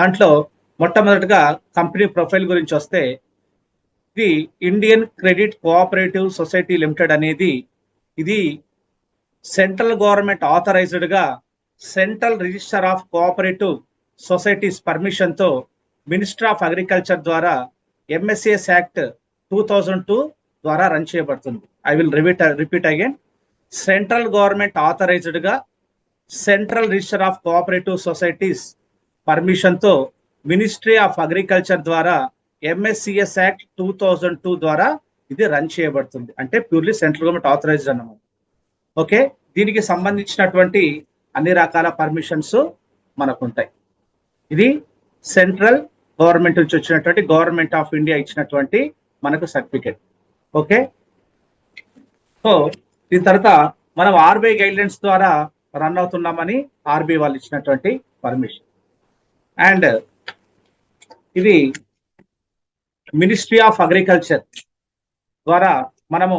దాంట్లో మొట్టమొదటిగా company profile గురించి వస్తే ఇది Indian credit cooperative society limited అనేది ఇది central government ఆథరైజ్డ్గా central registrar of cooperative societies పర్మిషన్తో minister of agriculture ద్వారా MSCS act two thousand two ద్వారా రన్ చేయబడుతుంది. I will repeat repeat again central government ఆథరైజ్డ్గా central registrar of cooperative societies పర్మిషన్తో ministry of agriculture ద్వారా MSCS act two thousand two ద్వారా ఇది run చేయబడుతుంది. అంటే purely central government authorised అన్నమాట. Okay? దీనికి సంబంధించినటువంటి అన్ని రకాల పర్మిషన్స్ మనకు ఉంటాయి ఇది సెంట్రల్ గవర్నమెంట్ నుంచి వచ్చినటువంటి గవర్నమెంట్ ఆఫ్ ఇండియా ఇచ్చినటువంటి మనకు సర్టిఫికేట్. ఓకే? సో దీని తర్వాత మనం ఆర్బీఐ గైడ్లైన్స్ ద్వారా రన్ అవుతున్నామని ఆర్బీఐ వాళ్ళు ఇచ్చినటువంటి పర్మిషన్. అండ్ ఇది మినిస్ట్రీ ఆఫ్ అగ్రికల్చర్ ద్వారా మనము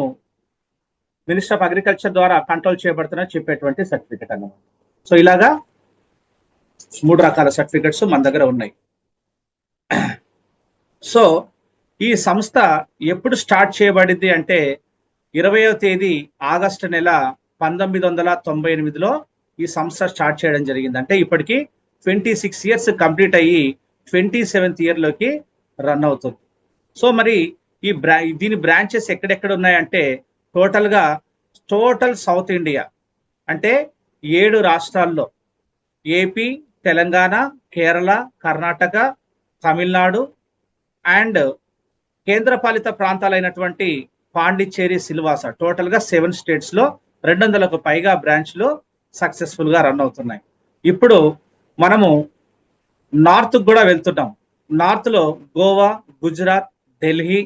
మినిస్టర్ ఆఫ్ అగ్రికల్చర్ ద్వారా కంట్రోల్ చేయబడుతున్న చెప్పేటువంటి సర్టిఫికెట్ అన్నమాట. సో ఇలాగా మూడు రకాల సర్టిఫికెట్స్ మన దగ్గర ఉన్నాయి. సో ఈ సంస్థ ఎప్పుడు స్టార్ట్ చేయబడింది అంటే ఇరవయో తేదీ ఆగస్టు నెల పంతొమ్మిది వందల తొంభై ఎనిమిదిలో ఈ సంస్థ స్టార్ట్ చేయడం జరిగింది. అంటే ఇప్పటికి ట్వంటీ సిక్స్ ఇయర్స్ కంప్లీట్ అయ్యి ట్వంటీ సెవెంత్ ఇయర్లోకి రన్ అవుతుంది. సో మరి ఈ బ్రా దీని బ్రాంచెస్ ఎక్కడెక్కడ ఉన్నాయంటే టోటల్గా టోటల్ సౌత్ ఇండియా అంటే ఏడు రాష్ట్రాల్లో. ఏపీ తెలంగాణ కేరళ కర్ణాటక తమిళనాడు అండ్ కేంద్రపాలిత ప్రాంతాలైనటువంటి పాండిచ్చేరి సిల్వాస. టోటల్గా సెవెన్ స్టేట్స్లో రెండు వందలకు పైగా బ్రాంచ్లు సక్సెస్ఫుల్గా రన్ అవుతున్నాయి. ఇప్పుడు మనము నార్త్ కూడా వెళ్తున్నాం నార్త్లో గోవా గుజరాత్ ఢిల్లీ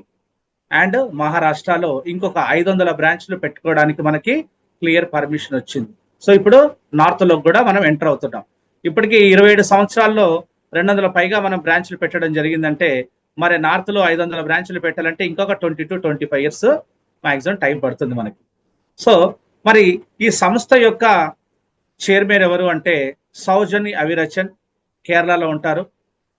అండ్ మహారాష్ట్రలో ఇంకొక ఐదు వందల బ్రాంచ్లు పెట్టుకోవడానికి మనకి క్లియర్ పర్మిషన్ వచ్చింది. సో ఇప్పుడు నార్త్లో కూడా మనం ఎంటర్ అవుతున్నాం ఇప్పటికి ఇరవై ఏడు సంవత్సరాల్లో రెండు వందల పైగా మనం బ్రాంచ్లు పెట్టడం జరిగిందంటే మరి నార్త్లో ఐదు వందల బ్రాంచ్లు పెట్టాలంటే ఇంకొక twenty two twenty five years maximum time పడుతుంది మనకి. సో మరి ఈ సంస్థ యొక్క చైర్మన్ ఎవరు అంటే సౌజని అవిరచన్ కేరళలో ఉంటారు.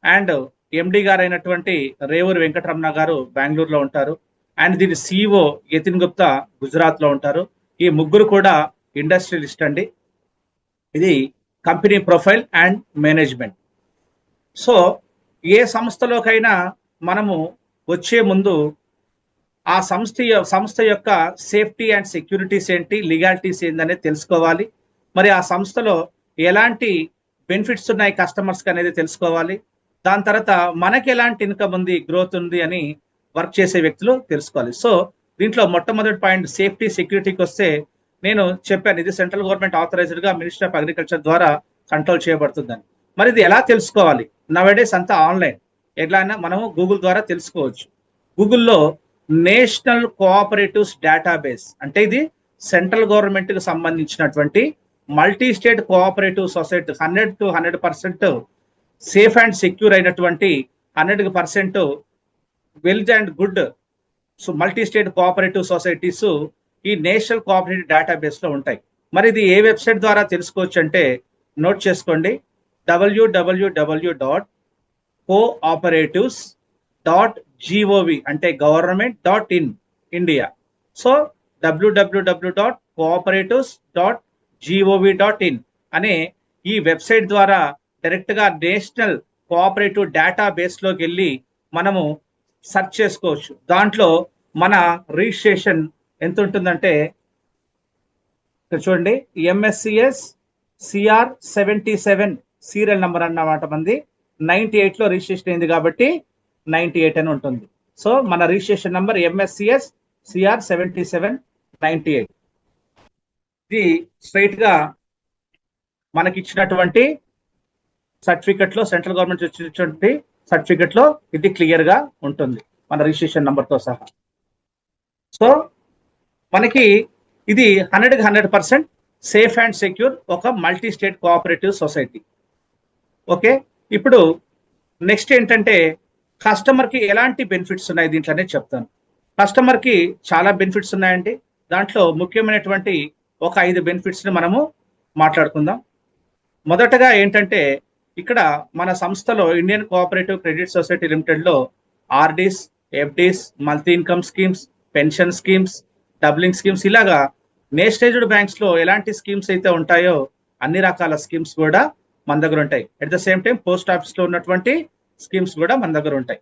అండ్ ఎండి గారు అయినటువంటి రేవూరి వెంకటరమణ గారు బెంగళూరులో ఉంటారు. అండ్ దీని సిఇఓ యతిన్ గుప్తా గుజరాత్లో ఉంటారు. ఈ ముగ్గురు కూడా ఇండస్ట్రియలిస్ట్ అండి. ఇది company profile and management. So ఏ సంస్థలోకైనా మనము వచ్చే ముందు ఆ సంస్థ సంస్థ యొక్క సేఫ్టీ అండ్ సెక్యూరిటీస్ ఏంటి లీగాలిటీస్ ఏందనేది తెలుసుకోవాలి. మరి ఆ సంస్థలో ఎలాంటి బెనిఫిట్స్ ఉన్నాయి కస్టమర్స్కి అనేది తెలుసుకోవాలి. దాని తర్వాత మనకి ఎలాంటి ఇన్కమ్ ఉంది గ్రోత్ ఉంది అని వర్క్ చేసే వ్యక్తులు తెలుసుకోవాలి. సో దీంట్లో మొట్టమొదటి పాయింట్ సేఫ్టీ సెక్యూరిటీకి వస్తే నేను చెప్పాను ఇది సెంట్రల్ గవర్నమెంట్ ఆథరైజ్డ్గా మినిస్టర్ ఆఫ్ అగ్రికల్చర్ ద్వారా కంట్రోల్ చేయబడుతుందని. మరి ఇది ఎలా తెలుసుకోవాలి? నవడేస్ అంతా ఆన్లైన్ ఎట్లా అయినా మనము గూగుల్ ద్వారా తెలుసుకోవచ్చు. గూగుల్లో నేషనల్ కోఆపరేటివ్స్ డేటాబేస్ అంటే ఇది సెంట్రల్ గవర్నమెంట్కి సంబంధించినటువంటి multi state cooperative society hundred to hundred percent safe and secure అయినటువంటి hundred percent wealth and good so multi state cooperative societies ఈ నేషనల్ కోఆపరేటివ్ డేటాబేస్లో ఉంటాయి. మరి ఇది ఏ వెబ్సైట్ ద్వారా తెలుసుకోవచ్చు అంటే నోట్ చేసుకోండి. W W W dot cooperatives dot G O V అంటే government dot in India so W W W dot cooperatives dot G O V dot in అనే ఈ వెబ్సైట్ ద్వారా డైరెక్ట్గా నేషనల్ కోఆపరేటివ్ డేటా బేస్లోకి వెళ్ళి మనము సెర్చ్ చేసుకోవచ్చు. దాంట్లో మన రిజిస్ట్రేషన్ ఎంత ఉంటుందంటే ఇక్కడ చూడండి MSCS CR seventy seven serial number అన్నమాట మంది నైంటీ ఎయిట్లో రిజిస్ట్రేషన్ అయింది కాబట్టి నైంటీ ఎయిట్ అని ఉంటుంది. సో మన registration number MSCS CR seventy seven ninety eight ఇది స్ట్రైట్గా మనకి ఇచ్చినటువంటి సర్టిఫికెట్లో సెంట్రల్ గవర్నమెంట్ ఇచ్చినటువంటి సర్టిఫికెట్లో ఇది క్లియర్గా ఉంటుంది మన రిజిస్ట్రేషన్ నంబర్తో సహా. సో మనకి ఇది hundred hundred percent safe and secure ఒక multi state cooperative society okay ఇప్పుడు నెక్స్ట్ ఏంటంటే కస్టమర్కి ఎలాంటి బెనిఫిట్స్ ఉన్నాయి దీంట్లోనే చెప్తాను. కస్టమర్కి చాలా బెనిఫిట్స్ ఉన్నాయండి. దాంట్లో ముఖ్యమైనటువంటి ఒక ఐదు బెనిఫిట్స్ని మనము మాట్లాడుకుందాం. మొదటగా ఏంటంటే ఇక్కడ మన సంస్థలో Indian cooperative credit society లిమిటెడ్లో RDs FDs multi income schemes pension schemes doubling schemes ఇలాగా నేషనలైజ్డ్ బ్యాంక్స్లో ఎలాంటి స్కీమ్స్ అయితే ఉంటాయో అన్ని రకాల స్కీమ్స్ కూడా మన దగ్గర ఉంటాయి. At the same time post ఆఫీస్లో ఉన్నటువంటి స్కీమ్స్ కూడా మన దగ్గర ఉంటాయి.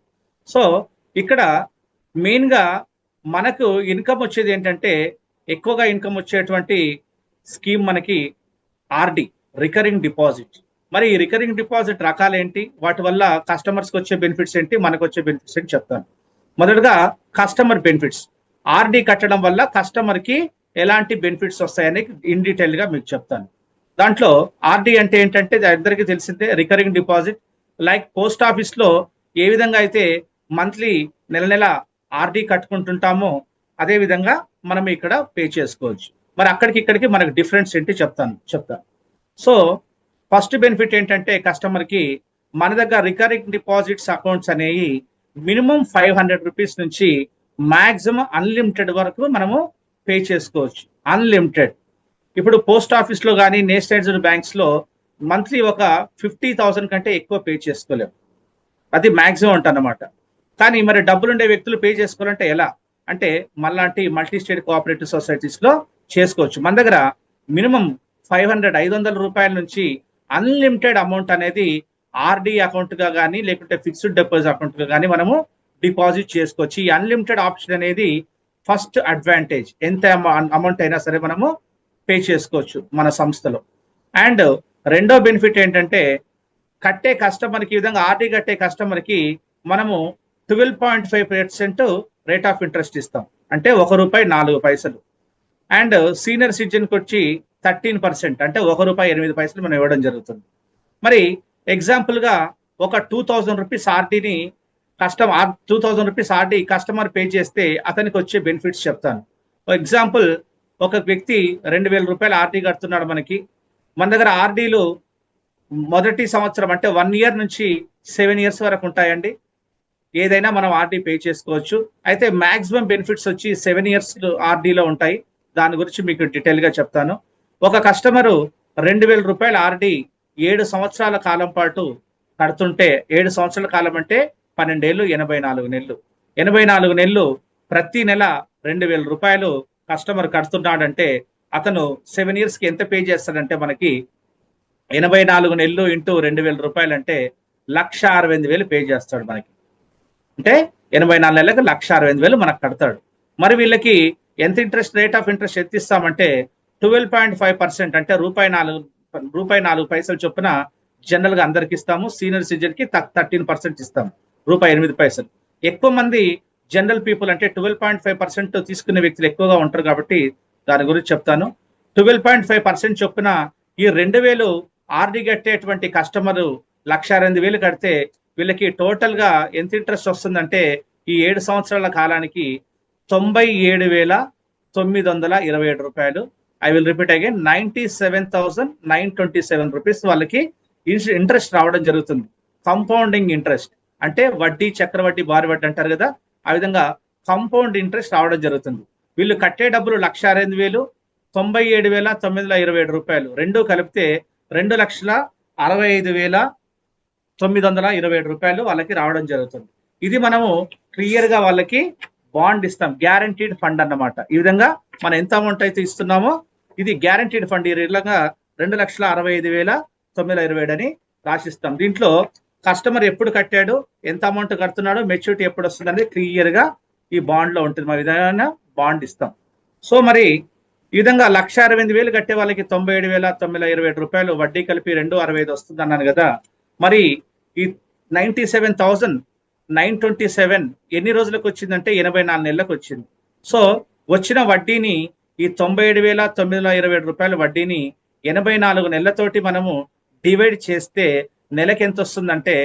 సో ఇక్కడ మెయిన్గా మనకు ఇన్కమ్ వచ్చేది ఏంటంటే ఎక్కువగా ఇన్కమ్ వచ్చేటువంటి స్కీమ్ మనకి ఆర్డి రికరింగ్ డిపాజిట్. మరి ఈ రికరింగ్ డిపాజిట్ రకాలు ఏంటి వాటి వల్ల కస్టమర్స్కి వచ్చే బెనిఫిట్స్ ఏంటి? మనకు వచ్చే బెనిఫిట్స్ ఏంటి చెప్తాను. మొదటగా కస్టమర్ బెనిఫిట్స్. ఆర్డి కట్టడం వల్ల కస్టమర్కి ఎలాంటి బెనిఫిట్స్ వస్తాయని ఇన్ డీటెయిల్గా మీకు చెప్తాను. దాంట్లో ఆర్డి అంటే ఏంటంటే అందరికీ తెలిసిందే రికరింగ్ డిపాజిట్. లైక్ పోస్ట్ ఆఫీస్లో ఏ విధంగా అయితే మంత్లీ నెల నెల ఆర్డి కట్టుకుంటుంటామో అదే విధంగా మనం ఇక్కడ పే చేసుకోవచ్చు. మరి అక్కడికి ఇక్కడికి మనకు డిఫరెన్స్ ఏంటి చెప్తాను చెప్తాను. సో ఫస్ట్ బెనిఫిట్ ఏంటంటే కస్టమర్కి మన దగ్గర రికరింగ్ డిపాజిట్స్ అకౌంట్స్ అనేవి మినిమం ఫైవ్ హండ్రెడ్ రూపీస్ నుంచి మాక్సిమం అన్లిమిటెడ్ వరకు మనము పే చేసుకోవచ్చు. అన్లిమిటెడ్ ఇప్పుడు పోస్ట్ ఆఫీస్లో కానీ నేషనలైజ్డ్ బ్యాంక్స్లో మంత్లీ ఒక ఫిఫ్టీ థౌసండ్ కంటే ఎక్కువ పే చేసుకోలేము. అది మాక్సిమం అనమాట కానీ మరి డబ్బులుండే వ్యక్తులు పే చేసుకోవాలంటే ఎలా? అంటే మళ్ళాంటి మల్టీ స్టేట్ కోఆపరేటివ్ సొసైటీస్లో చేసుకోవచ్చు. మన దగ్గర మినిమం ఫైవ్ హండ్రెడ్ ఐదు వందల రూపాయల నుంచి అన్లిమిటెడ్ అమౌంట్ అనేది ఆర్డి అకౌంట్గా కానీ లేకుంటే ఫిక్స్డ్ డిపాజిట్ అకౌంట్గా కానీ మనము డిపాజిట్ చేసుకోవచ్చు. ఈ అన్లిమిటెడ్ ఆప్షన్ అనేది ఫస్ట్ అడ్వాంటేజ్. ఎంత అమౌంట్ అయినా సరే మనము పే చేసుకోవచ్చు మన సంస్థలో. అండ్ రెండో బెనిఫిట్ ఏంటంటే కట్టే కస్టమర్కి ఈ విధంగా ఆర్డీ కట్టే కస్టమర్కి మనము twelve point five percent rate of interest ఇస్తాం. అంటే ఒక రూపాయి నాలుగు పైసలు. అండ్ సీనియర్ సిటిజన్కి వచ్చి థర్టీన్ పర్సెంట్ అంటే ఒక రూపాయి ఎనిమిది పైసలు మనం ఇవ్వడం జరుగుతుంది. మరి ఎగ్జాంపుల్గా ఒక two thousand rupees ఆర్డీని customer two thousand rupees RD customer pay చేస్తే అతనికి వచ్చే బెనిఫిట్స్ చెప్తాను. ఎగ్జాంపుల్ ఒక వ్యక్తి రెండు వేల రూపాయలు ఆర్డీ కడుతున్నాడు మనకి. మన దగ్గర ఆర్డీలు మొదటి సంవత్సరం అంటే వన్ ఇయర్ నుంచి సెవెన్ ఇయర్స్ వరకు ఉంటాయండి. ఏదైనా మనం ఆర్డీ పే చేసుకోవచ్చు. అయితే మాక్సిమం బెనిఫిట్స్ వచ్చి సెవెన్ ఇయర్స్ ఆర్డీలో ఉంటాయి. దాని గురించి మీకు డీటెయిల్గా చెప్తాను. ఒక కస్టమరు రెండు వేల రూపాయల ఆర్డీ ఏడు సంవత్సరాల కాలం పాటు కడుతుంటే ఏడు సంవత్సరాల కాలం అంటే పన్నెండేళ్ళు ఎనభై నాలుగు నెలలు. ఎనభై నాలుగు నెలలు ప్రతి నెల రెండు వేల రూపాయలు కస్టమర్ కడుతున్నాడంటే అతను సెవెన్ ఇయర్స్కి ఎంత పే చేస్తాడంటే మనకి ఎనభై నాలుగు నెలలు ఇంటూ రెండు వేల రూపాయలు అంటే లక్ష అరవై ఎనిమిది వేలు పే చేస్తాడు మనకి. అంటే ఎనభై నాలుగు నెలలకు లక్ష అరవై ఎనిమిది వేలు మనకు కడతాడు. మరి వీళ్ళకి ఎంత ఇంట్రెస్ట్ రేట్ ఆఫ్ ఇంట్రెస్ట్ ఎంత ఇస్తామంటే ట్వెల్వ్ పాయింట్ ఫైవ్ పర్సెంట్ అంటే రూపాయి నాలుగు రూపాయి నాలుగు పైసలు చొప్పున జనరల్గా అందరికి ఇస్తాము. సీనియర్ సిటిజన్కి థర్టీన్ పర్సెంట్ ఇస్తాము రూపాయి ఎనిమిది పైసలు. ఎక్కువ మంది జనరల్ పీపుల్ అంటే ట్వెల్వ్ పాయింట్ ఫైవ్ పర్సెంట్ తీసుకునే వ్యక్తులు ఎక్కువగా ఉంటారు కాబట్టి దాని గురించి చెప్తాను. ట్వెల్వ్ పాయింట్ ఫైవ్ పర్సెంట్ చొప్పున ఈ రెండు వేలు ఆర్డీ కట్టేటువంటి కస్టమర్ లక్ష రెండు వేలు కడితే వీళ్ళకి టోటల్గా ఎంత ఇంట్రెస్ట్ వస్తుందంటే ఈ ఏడు సంవత్సరాల కాలానికి తొంభై ఏడు వేల తొమ్మిది వందల ఇరవై ఏడు రూపాయలు. I will repeat again ninety seven thousand nine twenty seven rupees వాళ్ళకి ఇంట్రెస్ట్ రావడం జరుగుతుంది. కంపౌండింగ్ ఇంట్రెస్ట్ అంటే వడ్డీ చక్రవడ్డీ బారి వడ్డీ అంటారు కదా ఆ విధంగా కంపౌండ్ ఇంట్రెస్ట్ రావడం జరుగుతుంది. వీళ్ళు కట్టే డబ్బులు లక్ష ఎనిమిది వేలు తొంభై ఏడు వేల తొమ్మిది వందల ఇరవై ఏడు రూపాయలు. రెండు కలిపితే రెండు లక్షల అరవై ఐదు వేల తొమ్మిది వందల ఇరవై ఏడు రూపాయలు వాళ్ళకి రావడం జరుగుతుంది. ఇది మనము క్లియర్గా వాళ్ళకి బాండ్ ఇస్తాం గ్యారంటీడ్ ఫండ్ అన్నమాట. ఈ విధంగా మనం ఎంత అమౌంట్ అయితే ఇస్తున్నామో ఇది గ్యారంటీడ్ ఫండ్ ఈ విధంగా రెండు లక్షల అరవై ఐదు వేల తొమ్మిది వందల ఇరవై ఏడు అని రాసిస్తాం. దీంట్లో కస్టమర్ ఎప్పుడు కట్టాడు ఎంత అమౌంట్ కడుతున్నాడు మెచ్యూరిటీ ఎప్పుడు వస్తుంది అనేది క్లియర్గా ఈ బాండ్లో ఉంటుంది. మా విధంగా బాండ్ ఇస్తాం. సో మరి ఈ విధంగా లక్ష అరవై ఎనిమిది వేలు కట్టే వాళ్ళకి తొంభై ఏడు వేల తొమ్మిది ఇరవై ఏడు రూపాయలు వడ్డీ కలిపి రెండు అరవై ఐదు వస్తుంది అన్నాను కదా మరి ఈ ninety seven thousand nine twenty seven ఎన్ని రోజులకు వచ్చిందంటే ఎనభై నాలుగు నెలలకు వచ్చింది సో వచ్చిన వడ్డీని ఈ తొంభై ఏడు వేల తొమ్మిది వందల ఇరవై ఏడు రూపాయల వడ్డీని ఎనభై నాలుగు నెలలతోటి మనము డివైడ్ చేస్తే నెలకి ఎంత వస్తుందంటే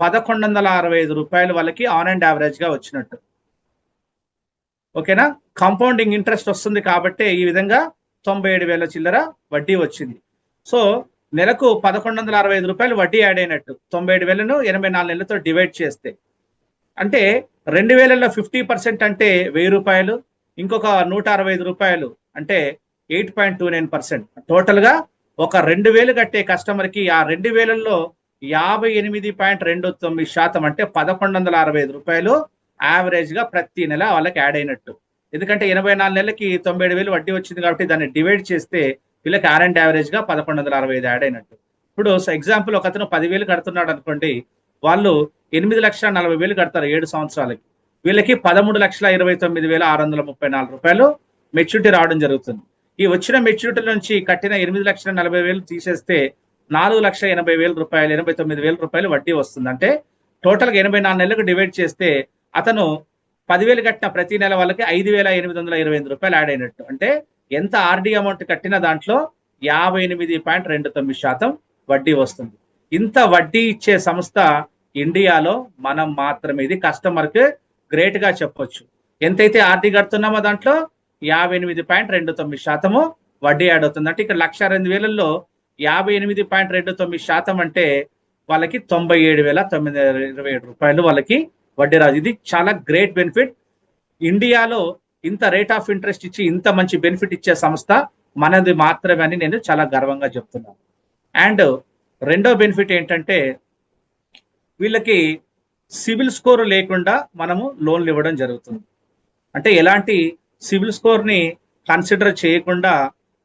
పదకొండు వందల అరవై ఐదు రూపాయలు వాళ్ళకి ఆన్ అండ్ యావరేజ్గా వచ్చినట్టు. ఓకేనా? కాంపౌండింగ్ ఇంట్రెస్ట్ వస్తుంది కాబట్టి ఈ విధంగా తొంభై ఏడు వేల చిల్లర వడ్డీ వచ్చింది. సో నెలకు పదకొండు వందల అరవై ఐదు రూపాయలు వడ్డీ యాడ్ అయినట్టు. తొంభై ఏడు వేలను ఎనభై నాలుగు నెలలతో డివైడ్ చేస్తే. అంటే రెండు వేలలో ఫిఫ్టీ పర్సెంట్ అంటే వెయ్యి రూపాయలు ఇంకొక నూట అరవై ఐదు రూపాయలు అంటే eight point two nine percent టోటల్గా ఒక రెండు వేలు కట్టే కస్టమర్కి ఆ రెండు వేలల్లో యాభై ఎనిమిది పాయింట్ రెండు తొమ్మిది శాతం అంటే పదకొండు వందల అరవై ఐదు రూపాయలు యావరేజ్గా ప్రతి నెల వాళ్ళకి యాడ్ అయినట్టు. ఎందుకంటే ఎనభై నాలుగు నెలలకి తొంభై ఏడు వేలు వడ్డీ వచ్చింది కాబట్టి దాన్ని డివైడ్ చేస్తే వీళ్ళకి ఆర్ అండ్ యావరేజ్గా పదకొండు వందల అరవై ఐదు యాడ్ అయినట్టు. ఇప్పుడు ఎగ్జాంపుల్ ఒక అతను పదివేలు కడుతున్నాడు అనుకోండి వాళ్ళు ఎనిమిది లక్షల నలభై వేలు కడతారు ఏడు సంవత్సరాలకి. వీళ్ళకి పదమూడు లక్షల ఇరవై తొమ్మిది వేల ఆరు వందల ముప్పై నాలుగు రూపాయలు మెచ్యూరిటీ రావడం జరుగుతుంది. ఈ వచ్చిన మెచ్యూరిటీ నుంచి కట్టిన ఎనిమిది లక్షల నలభై వేలు తీసేస్తే నాలుగు లక్షల ఎనభై వేల రూపాయలు ఎనభై తొమ్మిది వేల రూపాయలు వడ్డీ వస్తుంది. అంటే టోటల్గా ఎనభై నాలుగు నెలలకు డివైడ్ చేస్తే అతను పదివేలు కట్టిన ప్రతి నెల వాళ్ళకి ఐదు వేల ఎనిమిది వందల ఇరవై ఎనిమిది రూపాయలు యాడ్ అయినట్టు. అంటే ఎంత ఆర్డీ అమౌంట్ కట్టిన దాంట్లో యాభై ఎనిమిది పాయింట్ రెండు తొమ్మిది శాతం వడ్డీ వస్తుంది. ఇంత వడ్డీ ఇచ్చే సంస్థ ఇండియాలో మనం మాత్రమే. ఇది కస్టమర్కి గ్రేట్గా చెప్పొచ్చు. ఎంతైతే ఆర్డీ కడుతున్నామో దాంట్లో యాభై ఎనిమిది పాయింట్ రెండు తొమ్మిది శాతము వడ్డీ యాడ్ అవుతుంది. అంటే ఇక్కడ లక్ష రెండు వేలలో యాభై ఎనిమిది పాయింట్ రెండు తొమ్మిది శాతం అంటే వాళ్ళకి తొంభై ఏడు వేల తొమ్మిది ఇరవై ఏడు రూపాయలు వాళ్ళకి వడ్డీ రాదు. ఇది చాలా గ్రేట్ బెనిఫిట్. ఇండియాలో ఇంత రేట్ ఆఫ్ ఇంట్రెస్ట్ ఇచ్చి ఇంత మంచి బెనిఫిట్ ఇచ్చే సంస్థ మనది మాత్రమే అని నేను చాలా గర్వంగా చెప్తున్నాను. అండ్ రెండో బెనిఫిట్ ఏంటంటే వీళ్ళకి సివిల్ స్కోర్ లేకుండా మనము లోన్లు ఇవ్వడం జరుగుతుంది. అంటే ఎలాంటి సివిల్ స్కోర్ని కన్సిడర్ చేయకుండా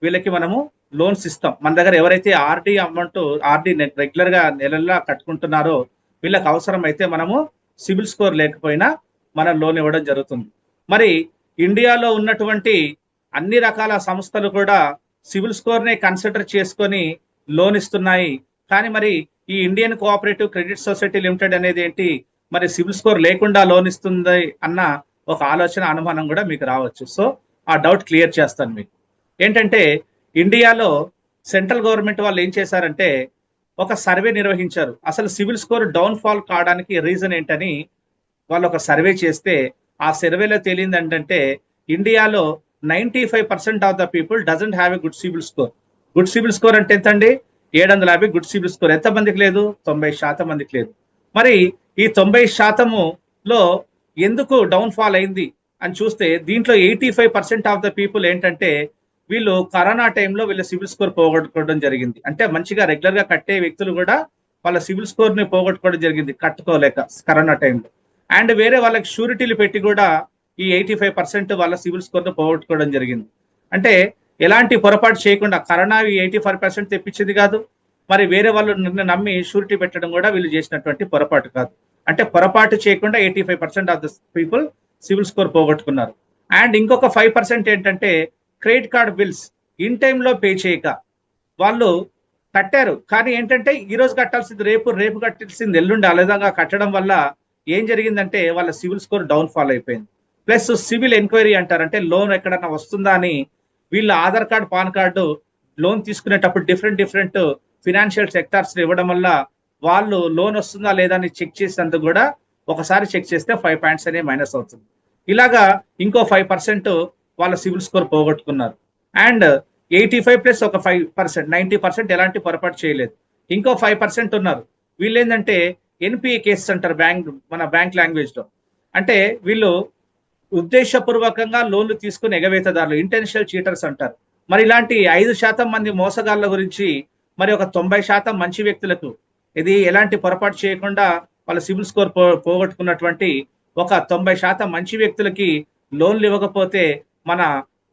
వీళ్ళకి మనము లోన్స్ ఇస్తాం. మన దగ్గర ఎవరైతే ఆర్డీ అమౌంట్ ఆర్డీ రెగ్యులర్గా నెలల్లో కట్టుకుంటున్నారో వీళ్ళకి అవసరం అయితే మనము సివిల్ స్కోర్ లేకపోయినా మనం లోన్ ఇవ్వడం జరుగుతుంది. మరి ఇండియాలో ఉన్నటువంటి అన్ని రకాల సంస్థలు కూడా సివిల్ స్కోర్నే కన్సిడర్ చేసుకొని లోన్ ఇస్తున్నాయి. కానీ మరి ఈ Indian cooperative credit society limited అనేది ఏంటి? మరి సివిల్ స్కోర్ లేకుండా లోన్ ఇస్తుంది అన్న ఒక ఆలోచన అనుమానం కూడా మీకు రావచ్చు. సో ఆ డౌట్ క్లియర్ చేస్తాను మీకు. ఏంటంటే ఇండియాలో సెంట్రల్ గవర్నమెంట్ వాళ్ళు ఏం చేశారంటే ఒక సర్వే నిర్వహించారు. అసలు సివిల్ స్కోర్ డౌన్ ఫాల్ కావడానికి రీజన్ ఏంటని వాళ్ళు ఒక సర్వే చేస్తే ఆ సర్వేలో తేలింది ఏంటంటే ఇండియాలో ninety five percent of the people doesn't have a good CIBIL score. Good CIBIL score అంటే ఎంతండి? ఏడు వందల యాభై గుడ్ సిబిల్ స్కోర్. ఎంత మందికి లేదు? తొంభై శాతం మందికి లేదు. మరి ఈ తొంభై శాతములో ఎందుకు డౌన్ ఫాల్ అయింది అని చూస్తే దీంట్లో eighty five percent of the people ఏంటంటే వీళ్ళు కరోనా టైంలో వీళ్ళ సివిల్ స్కోర్ పోగొట్టుకోవడం జరిగింది. అంటే మంచిగా రెగ్యులర్గా కట్టే వ్యక్తులు కూడా వాళ్ళ సివిల్ స్కోర్ని పోగొట్టుకోవడం జరిగింది కట్టుకోలేక కరోనా టైంలో. అండ్ వేరే వాళ్ళకి షూరిటీలు పెట్టి కూడా ఈ ఎయిటీ ఫైవ్ పర్సెంట్ వాళ్ళ సివిల్ స్కోర్ను పోగొట్టుకోవడం జరిగింది. అంటే ఎలాంటి పొరపాటు చేయకుండా కరోనా ఎయిటీ ఫైవ్ పర్సెంట్ తెప్పించింది కాదు మరి వేరే వాళ్ళు నిన్ను నమ్మి షూరిటీ పెట్టడం కూడా వీళ్ళు చేసినటువంటి పొరపాటు కాదు. అంటే పొరపాటు చేయకుండా eighty five percent of the people CIBIL score పోగొట్టుకున్నారు. అండ్ ఇంకొక ఫైవ్ పర్సెంట్ ఏంటంటే క్రెడిట్ కార్డ్ బిల్స్ ఇన్ టైంలో పే చేయక వాళ్ళు కట్టారు. కానీ ఏంటంటే ఈ రోజు కట్టాల్సింది రేపు రేపు కట్టాల్సింది ఎల్లుండి అలదంగా కట్టడం వల్ల ఏం జరిగిందంటే వాళ్ళ సివిల్ స్కోర్ డౌన్ ఫాల్ అయిపోయింది. ప్లస్ సివిల్ ఎంక్వైరీ అంటారు అంటే లోన్ ఎక్కడన్నా వస్తుందా అని వీళ్ళ Aadhaar card PAN card loan తీసుకునేటప్పుడు డిఫరెంట్ డిఫరెంట్ ఫినాన్షియల్ సెక్టార్స్ ఇవ్వడం వల్ల వాళ్ళు లోన్ వస్తుందా లేదా అని చెక్ చేసినందుకు కూడా ఒకసారి చెక్ చేస్తే ఫైవ్ పాయింట్స్ అనేవి మైనస్ అవుతుంది. ఇలాగా ఇంకో ఫైవ్ పర్సెంట్ వాళ్ళ సివిల్ స్కోర్ పోగొట్టుకున్నారు. అండ్ ఎయిటీ ఫైవ్ ప్లస్ ఒక ఫైవ్ పర్సెంట్ నైన్టీ పర్సెంట్ ఎలాంటి పొరపాటు చేయలేదు. ఇంకో ఫైవ్ పర్సెంట్ ఉన్నారు. వీళ్ళు ఏంటంటే ఎన్పిఏ కేసెస్ అంటారు బ్యాంక్ మన బ్యాంక్ లాంగ్వేజ్లో అంటే వీళ్ళు ఉద్దేశపూర్వకంగా లోన్లు తీసుకుని ఎగవేతదారులు ఇంటెన్షియల్ చీటర్స్ అంటారు. మరి ఇలాంటి ఐదు శాతం మంది మోసగాళ్ళ గురించి మరి ఒక తొంభై శాతం మంచి వ్యక్తులకు ఇది ఎలాంటి పొరపాటు చేయకుండా వాళ్ళ సిబిల్ స్కోర్ పో పోగొట్టుకున్నటువంటి ఒక తొంభై శాతం మంచి వ్యక్తులకి లోన్లు ఇవ్వకపోతే మన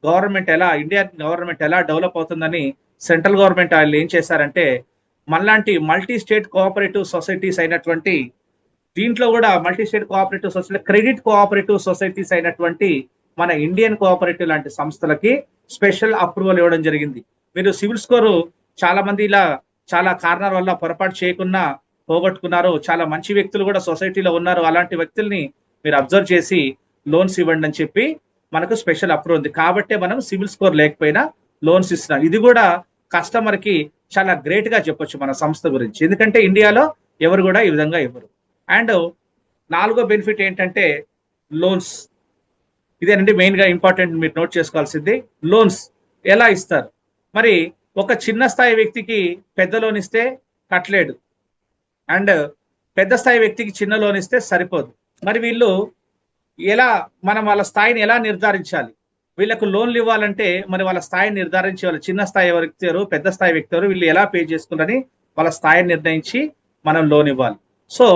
గవర్నమెంట్ ఎలా ఇండియా గవర్నమెంట్ ఎలా డెవలప్ అవుతుందని సెంట్రల్ గవర్నమెంట్ వాళ్ళు ఏం చేశారంటే మనలాంటి మల్టీ స్టేట్ కోఆపరేటివ్ సొసైటీస్ అయినటువంటి దీంట్లో కూడా multi state cooperative society credit cooperative societies అయినటువంటి మన ఇండియన్ కోఆపరేటివ్ లాంటి సంస్థలకి స్పెషల్ అప్రూవల్ ఇవ్వడం జరిగింది. మీరు సివిల్ స్కోర్ చాలా మంది ఇలా చాలా కారణాల వల్ల పొరపాటు చేయకుండా పోగొట్టుకున్నారు. చాలా మంచి వ్యక్తులు కూడా సొసైటీలో ఉన్నారు. అలాంటి వ్యక్తుల్ని మీరు అబ్జర్వ్ చేసి లోన్స్ ఇవ్వండి అని చెప్పి మనకు స్పెషల్ అప్రూవ్ ఉంది. కాబట్టే మనం సివిల్ స్కోర్ లేకపోయినా లోన్స్ ఇస్తున్నాం. ఇది కూడా కస్టమర్కి చాలా గ్రేట్గా చెప్పొచ్చు మన సంస్థ గురించి. ఎందుకంటే ఇండియాలో ఎవరు కూడా ఈ విధంగా ఇవ్వరు. అండ్ నాలుగో బెనిఫిట్ ఏంటంటే లోన్స్ ఇదేనండి మెయిన్గా ఇంపార్టెంట్ మీరు నోట్ చేసుకోవాల్సింది. లోన్స్ ఎలా ఇస్తారు? మరి ఒక చిన్న స్థాయి వ్యక్తికి పెద్ద లోన్ ఇస్తే కట్టలేడు. అండ్ పెద్ద స్థాయి వ్యక్తికి చిన్న లోన్ ఇస్తే సరిపోదు. మరి వీళ్ళు ఎలా మనం వాళ్ళ స్థాయిని ఎలా నిర్ధారించాలి? వీళ్ళకు లోన్లు ఇవ్వాలంటే మరి వాళ్ళ స్థాయిని నిర్ధారించి వాళ్ళ చిన్న స్థాయి వ్యక్తి ఎవరు పెద్ద స్థాయి వ్యక్తి ఎవరు వీళ్ళు ఎలా పే చేసుకున్నారని వాళ్ళ స్థాయిని నిర్ణయించి మనం లోన్ ఇవ్వాలి. సో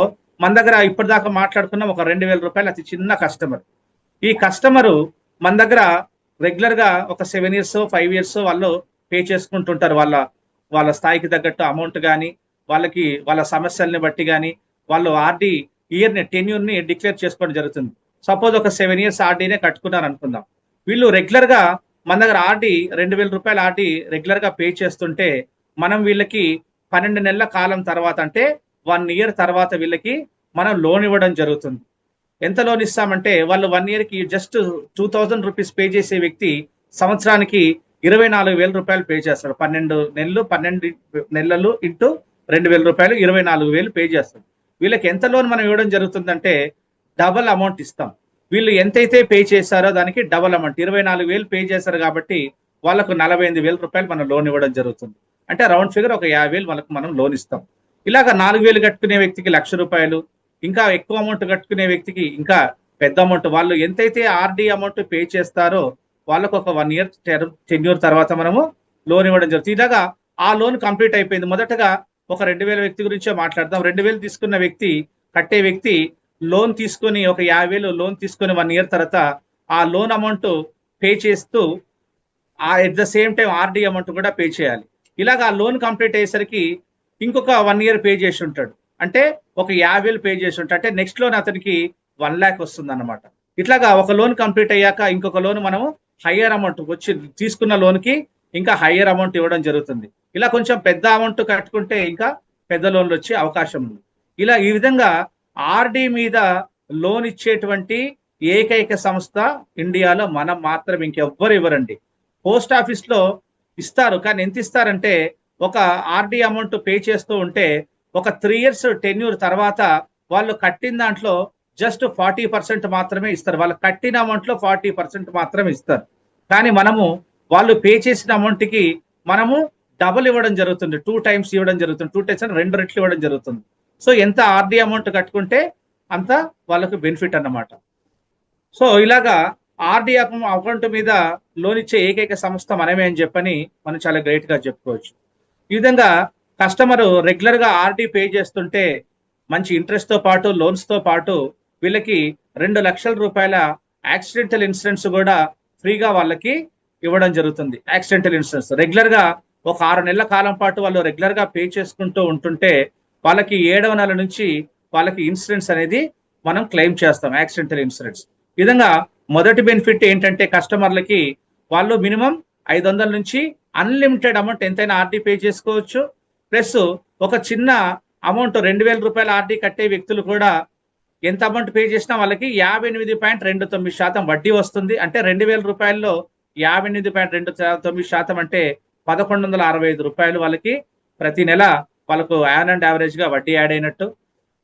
మన దగ్గర ఇప్పటిదాకా మాట్లాడుకున్న ఒక రెండు వేల రూపాయలు అతి చిన్న కస్టమర్. ఈ కస్టమరు మన దగ్గర రెగ్యులర్గా ఒక సెవెన్ ఇయర్స్ ఫైవ్ ఇయర్స్ వాళ్ళు పే చేసుకుంటుంటారు. వాళ్ళ వాళ్ళ స్థాయికి తగ్గట్టు అమౌంట్ కానీ వాళ్ళకి వాళ్ళ సమస్యల్ని బట్టి కానీ వాళ్ళు ఆర్డీ ఇయర్ టెన్యూర్ని డిక్లేర్ చేసుకోవడం జరుగుతుంది. సపోజ్ ఒక సెవెన్ ఇయర్స్ ఆర్డీనే కట్టుకున్నారు అనుకుందాం వీళ్ళు రెగ్యులర్గా మన దగ్గర ఆర్డీ రెండు వేల రూపాయలు ఆర్డీ రెగ్యులర్గా పే చేస్తుంటే మనం వీళ్ళకి పన్నెండు నెలల కాలం తర్వాత అంటే వన్ ఇయర్ తర్వాత వీళ్ళకి మనం లోన్ ఇవ్వడం జరుగుతుంది. ఎంత లోన్ ఇస్తామంటే వాళ్ళు వన్ ఇయర్కి just two thousand rupees pay చేసే వ్యక్తి సంవత్సరానికి ఇరవై నాలుగు వేల రూపాయలు పే చేస్తాడు. పన్నెండు నెలలు పన్నెండు నెలలు ఇంటూ రెండు వేల రూపాయలు ఇరవై నాలుగు వేలు పే చేస్తాడు. వీళ్ళకి ఎంత లోన్ మనం ఇవ్వడం జరుగుతుందంటే డబల్ అమౌంట్ ఇస్తాం. వీళ్ళు ఎంతైతే పే చేశారో దానికి డబల్ అమౌంట్. ఇరవై నాలుగు వేలు పే చేశారు కాబట్టి వాళ్ళకు నలభై ఎనిమిది వేల రూపాయలు మనం లోన్ ఇవ్వడం జరుగుతుంది. అంటే రౌండ్ ఫిగర్ ఒక యాభై వేలు వాళ్ళకు మనం లోన్ ఇస్తాం. ఇలాగ నాలుగు వేలు కట్టుకునే వ్యక్తికి లక్ష రూపాయలు ఇంకా ఎక్కువ అమౌంట్ కట్టుకునే వ్యక్తికి ఇంకా పెద్ద అమౌంట్. వాళ్ళు ఎంతైతే ఆర్డీ అమౌంట్ పే చేస్తారో వాళ్ళకు ఒక వన్ ఇయర్ టెన్యూర్ తర్వాత మనము లోన్ ఇవ్వడం జరుగుతుంది. ఇలాగా ఆ లోన్ కంప్లీట్ అయిపోయింది. మొదటగా ఒక రెండు వేల వ్యక్తి గురించే మాట్లాడదాం. రెండు వేలు తీసుకున్న వ్యక్తి కట్టే వ్యక్తి లోన్ తీసుకొని ఒక యాభై వేలు లోన్ తీసుకొని వన్ ఇయర్ తర్వాత ఆ లోన్ అమౌంట్ పే చేస్తూ ఆ at the same time RD amount కూడా పే చేయాలి. ఇలాగ ఆ లోన్ కంప్లీట్ అయ్యేసరికి ఇంకొక వన్ ఇయర్ పే చేసి ఉంటాడు. అంటే ఒక యాభై వేలు పే చేసి ఉంటాడు. అంటే నెక్స్ట్ లోన్ అతనికి వన్ ల్యాక్ వస్తుంది అనమాట ఇట్లాగా ఒక లోన్ కంప్లీట్ అయ్యాక ఇంకొక లోన్ మనము హయ్యర్ అమౌంట్ వచ్చి తీసుకున్న లోన్కి ఇంకా హయ్యర్ అమౌంట్ ఇవ్వడం జరుగుతుంది. ఇలా కొంచెం పెద్ద అమౌంట్ కట్టుకుంటే ఇంకా పెద్ద లోన్లు వచ్చే అవకాశం ఉంది. ఇలా ఈ విధంగా ఆర్డి మీద లోన్ ఇచ్చేటువంటి ఏకైక సంస్థ ఇండియాలో మనం మాత్రం ఇంకెవ్వరు ఇవ్వరండి. పోస్ట్ ఆఫీస్లో ఇస్తారు కానీ ఎంత ఇస్తారంటే ఒక ఆర్డి అమౌంట్ పే చేస్తూ ఉంటే ఒక త్రీ ఇయర్స్ టెన్యూర్ తర్వాత వాళ్ళు కట్టిన దాంట్లో జస్ట్ ఫార్టీ పర్సెంట్ మాత్రమే ఇస్తారు. వాళ్ళు కట్టిన అమౌంట్లో ఫార్టీ పర్సెంట్ మాత్రమే ఇస్తారు. కానీ మనము వాళ్ళు పే చేసిన అమౌంట్కి మనము డబుల్ ఇవ్వడం జరుగుతుంది. టూ టైమ్స్ ఇవ్వడం జరుగుతుంది. టూ టైమ్స్ రెండు రెట్లు ఇవ్వడం జరుగుతుంది. సో ఎంత ఆర్డి అమౌంట్ కట్టుకుంటే అంత వాళ్ళకు బెనిఫిట్ అన్నమాట. సో ఇలాగా ఆర్డి అకౌంట్ మీద లోన్ ఇచ్చే ఏకైక సంస్థ మనమే అని చెప్పని మనం చాలా గ్రేట్గా చెప్పుకోవచ్చు. ఈ విధంగా కస్టమర్ రెగ్యులర్గా ఆర్డి పే చేస్తుంటే మంచి ఇంట్రెస్ట్తో పాటు లోన్స్తో పాటు వీళ్ళకి రెండు లక్షల రూపాయల యాక్సిడెంటల్ ఇన్సూరెన్స్ కూడా ఫ్రీగా వాళ్ళకి ఇవ్వడం జరుగుతుంది. యాక్సిడెంటల్ ఇన్సూరెన్స్ రెగ్యులర్గా ఒక ఆరు నెలల కాలం పాటు వాళ్ళు రెగ్యులర్గా పే చేసుకుంటూ ఉంటుంటే వాళ్ళకి ఏడవ నెల నుంచి వాళ్ళకి ఇన్సూరెన్స్ అనేది మనం క్లెయిమ్ చేస్తాం యాక్సిడెంటల్ ఇన్సూరెన్స్. విధంగా మొదటి బెనిఫిట్ ఏంటంటే కస్టమర్లకి వాళ్ళు మినిమం ఐదు వందల నుంచి అన్లిమిటెడ్ అమౌంట్ ఎంతైనా ఆర్డీ పే చేసుకోవచ్చు. ప్లస్ ఒక చిన్న అమౌంట్ రెండు వేల రూపాయల ఆర్డీ కట్టే వ్యక్తులు కూడా ఎంత అమౌంట్ పే చేసినా వాళ్ళకి యాభై ఎనిమిది పాయింట్ రెండు తొమ్మిది శాతం వడ్డీ వస్తుంది. అంటే రెండు వేల రూపాయల్లో యాభై ఎనిమిది పాయింట్ రెండు తొమ్మిది శాతం అంటే పదకొండు వందల అరవై ఐదు రూపాయలు వాళ్ళకి ప్రతి నెల వాళ్ళకు యాన్ అండ్ యావరేజ్గా వడ్డీ యాడ్ అయినట్టు.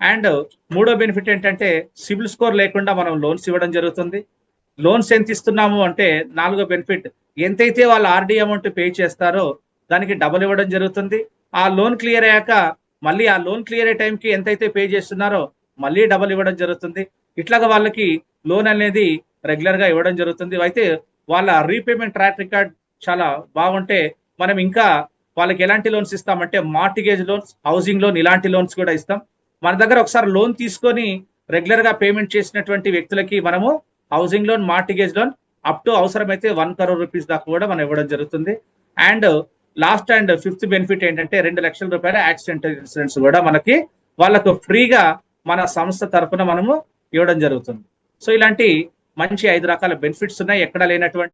అండ్ మూడో బెనిఫిట్ ఏంటంటే సిబిల్ స్కోర్ లేకుండా మనం లోన్స్ ఇవ్వడం జరుగుతుంది. లోన్స్ ఎంత ఇస్తున్నాము అంటే నాలుగో బెనిఫిట్ ఎంతైతే వాళ్ళు ఆర్డీ అమౌంట్ పే చేస్తారో దానికి డబుల్ ఇవ్వడం జరుగుతుంది. ఆ లోన్ క్లియర్ అయ్యాక మళ్ళీ ఆ లోన్ క్లియర్ అయ్యే టైంకి ఎంతైతే పే చేస్తున్నారో మళ్ళీ డబుల్ ఇవ్వడం జరుగుతుంది. ఇట్లాగా వాళ్ళకి లోన్ అనేది రెగ్యులర్గా ఇవ్వడం జరుగుతుంది. అయితే వాళ్ళ రీపేమెంట్ ట్రాక్ రికార్డ్ చాలా బాగుంటే మనం ఇంకా వాళ్ళకి ఎలాంటి లోన్స్ ఇస్తామంటే మార్టిగేజ్ లోన్స్ హౌసింగ్ లోన్ ఇలాంటి లోన్స్ కూడా ఇస్తాం. మన దగ్గర ఒకసారి లోన్ తీసుకొని రెగ్యులర్గా పేమెంట్ చేసినటువంటి వ్యక్తులకి మనము housing loan mortgage loan up to అవసరమైతే వన్ కరోడ్ రూపీస్ దాకా కూడా మనం ఇవ్వడం జరుగుతుంది. And last and fifth benefit ఏంటంటే రెండు లక్షల రూపాయల యాక్సిడెంట్ ఇన్సూరెన్స్ కూడా మనకి వాళ్ళకు ఫ్రీగా మన సంస్థ తరఫున మనము ఇవ్వడం జరుగుతుంది. సో ఇలాంటి మంచి ఐదు రకాల బెనిఫిట్స్ ఉన్నాయి. ఎక్కడ లేనటువంటి